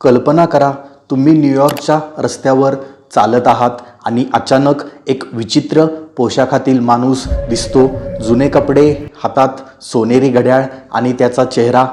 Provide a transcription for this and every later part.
कल्पना करा तुम्ही न्यूयॉर्कच्या रस्त्यावर चालत आहात आणि अचानक एक विचित्र पोशाखातील माणूस दिसतो. जुने कपडे हातात सोनेरी घड्याळ आणि त्याचा चेहरा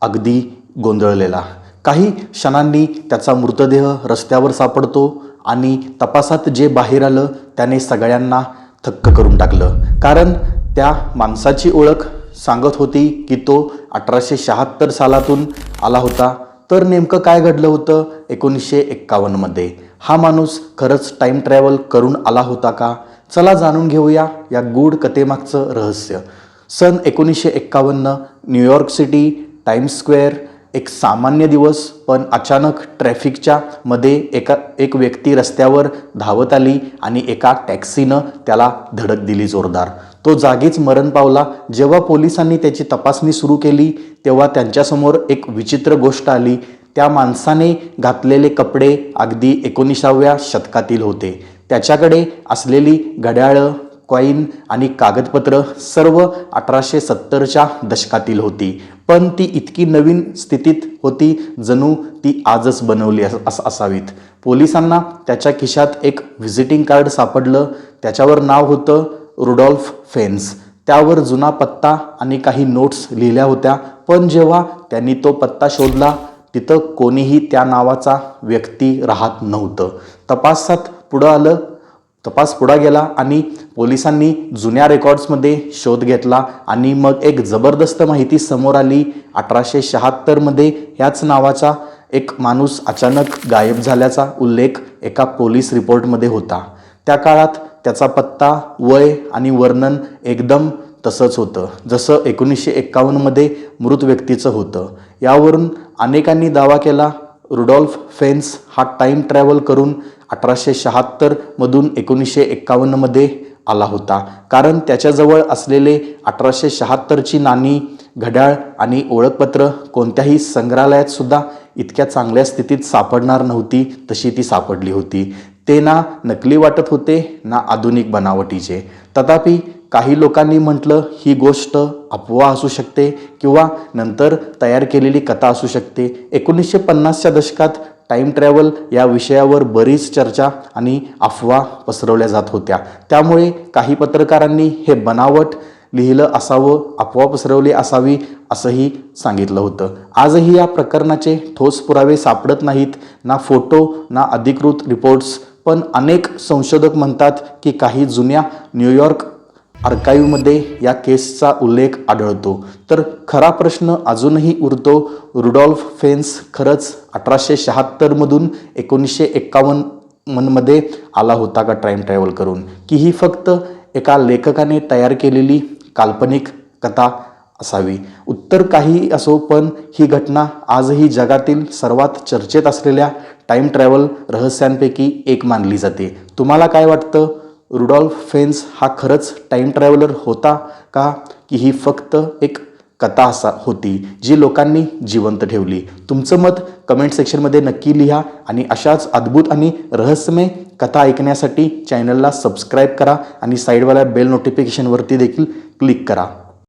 अगदी गोंधळलेला. काही क्षणांनी त्याचा मृतदेह रस्त्यावर सापडतो आणि तपासात जे बाहेर आलं त्याने सगळ्यांना थक्क करून टाकलं. कारण त्या माणसाची ओळख सांगत होती की तो अठराशे शहात्तर सालातून आला होता. तर नेमकं काय घडलं होतं? एकोणीसशे एक्कावन्नमध्ये हा माणूस खरंच टाईम ट्रॅव्हल करून आला होता का? चला जाणून घेऊया या गूढ कथेमागचं रहस्य. सन एकोणीसशे एक्कावन्न न्यूयॉर्क सिटी टाइम्स स्क्वेअर एक सामान्य दिवस पण अचानक ट्रॅफिकच्या मध्ये एका एक व्यक्ती रस्त्यावर धावत आली आणि एका टॅक्सीनं त्याला धडक दिली जोरदार. तो जागीच मरण पावला. जेव्हा पोलिसांनी त्याची तपासणी सुरू केली तेव्हा त्यांच्यासमोर एक विचित्र गोष्ट आली. त्या माणसाने घातलेले कपडे अगदी एकोणीसाव्या शतकातील होते. त्याच्याकडे असलेली घड्याळं कॉईन आणि कागदपत्र सर्व अठराशे सत्तरच्या दशकातील होती. पण ती इतकी नवीन स्थितीत होती जणू ती आजच बनवली अस असावीत. पोलिसांना त्याच्या खिशात एक व्हिजिटिंग कार्ड सापडलं. त्याच्यावर नाव होतं रुडॉल्फ फेन्स. त्यावर जुना पत्ता आणि काही नोट्स लिहिल्या होत्या. पण जेव्हा त्यांनी तो पत्ता शोधला तिथं कोणीही त्या नावाचा व्यक्ती राहत नव्हतं. तपासात पुढं आलं तपास पुढा गेला आणि पोलिसांनी जुन्या रेकॉर्ड्समध्ये शोध घेतला आणि मग एक जबरदस्त माहिती समोर आली. अठराशे शहात्तरमध्ये ह्याच नावाचा एक माणूस अचानक गायब झाल्याचा उल्लेख एका पोलीस रिपोर्टमध्ये होता. त्या काळात त्याचा पत्ता वय आणि वर्णन एकदम तसंच होतं जसं एकोणीसशे एक्कावन्नमध्ये मृत व्यक्तीचं होतं. यावरून अनेकांनी दावा केला रुडॉल्फ फेन्स हा टाईम ट्रॅव्हल करून अठराशे शहात्तरमधून एकोणीसशे एक्कावन्नमध्ये आला होता. कारण त्याच्याजवळ असलेले अठराशे शहात्तरची नाणी घड्याळ आणि ओळखपत्र कोणत्याही संग्रहालयात सुद्धा इतक्या चांगल्या स्थितीत सापडणार नव्हती तशी ती सापडली होती. ते ना नकली वाटत होते ना आधुनिक बनावटीचे. तथापि काही लोकांनी म्हटलं ही गोष्ट अफवा असू शकते किंवा नंतर तयार केलेली कथा असू शकते. एकोणीसशे पन्नासच्या दशकात टाईम ट्रॅव्हल या विषयावर बरीच चर्चा आणि अफवा पसरवल्या जात होत्या. त्यामुळे काही पत्रकारांनी हे बनावट लिहिलं असावं अफवा पसरवली असावी असंही सांगितलं होतं. आजही या प्रकरणाचे ठोस पुरावे सापडत नाहीत ना फोटो ना अधिकृत रिपोर्ट्स. पण अनेक संशोधक म्हणतात की काही जुन्या न्यूयॉर्क आर्काईव्हमध्ये या केसचा उल्लेख आढळतो. तर खरा प्रश्न अजूनही उरतो. रुडॉल्फ फेन्स खरंच अठराशे शहात्तरमधून एकोणीसशे एक्कावन्नमध्ये आला होता का टाईम ट्रॅव्हल करून? की ही फक्त एका लेखकाने तयार केलेली काल्पनिक कथा असावी. उत्तर काही असो पण ही घटना आजही जगातील सर्वात चर्चेत असलेल्या टाईम ट्रॅव्हल रहस्यांपैकी एक मानली जाते. तुम्हाला काय वाटतं? रुडॉल्फ फेन्स हा खरंच टाईम ट्रॅव्हलर होता का? की ही फक्त एक कथा असा होती जी लोकांनी जिवंत ठेवली. तुमचं मत कमेंट सेक्शनमध्ये नक्की लिहा आणि अशाच अद्भुत आणि रहस्यमय कथा ऐकण्यासाठी चॅनलला सबस्क्राईब करा आणि साईडवाल्या बेल नोटिफिकेशनवरती देखील क्लिक करा.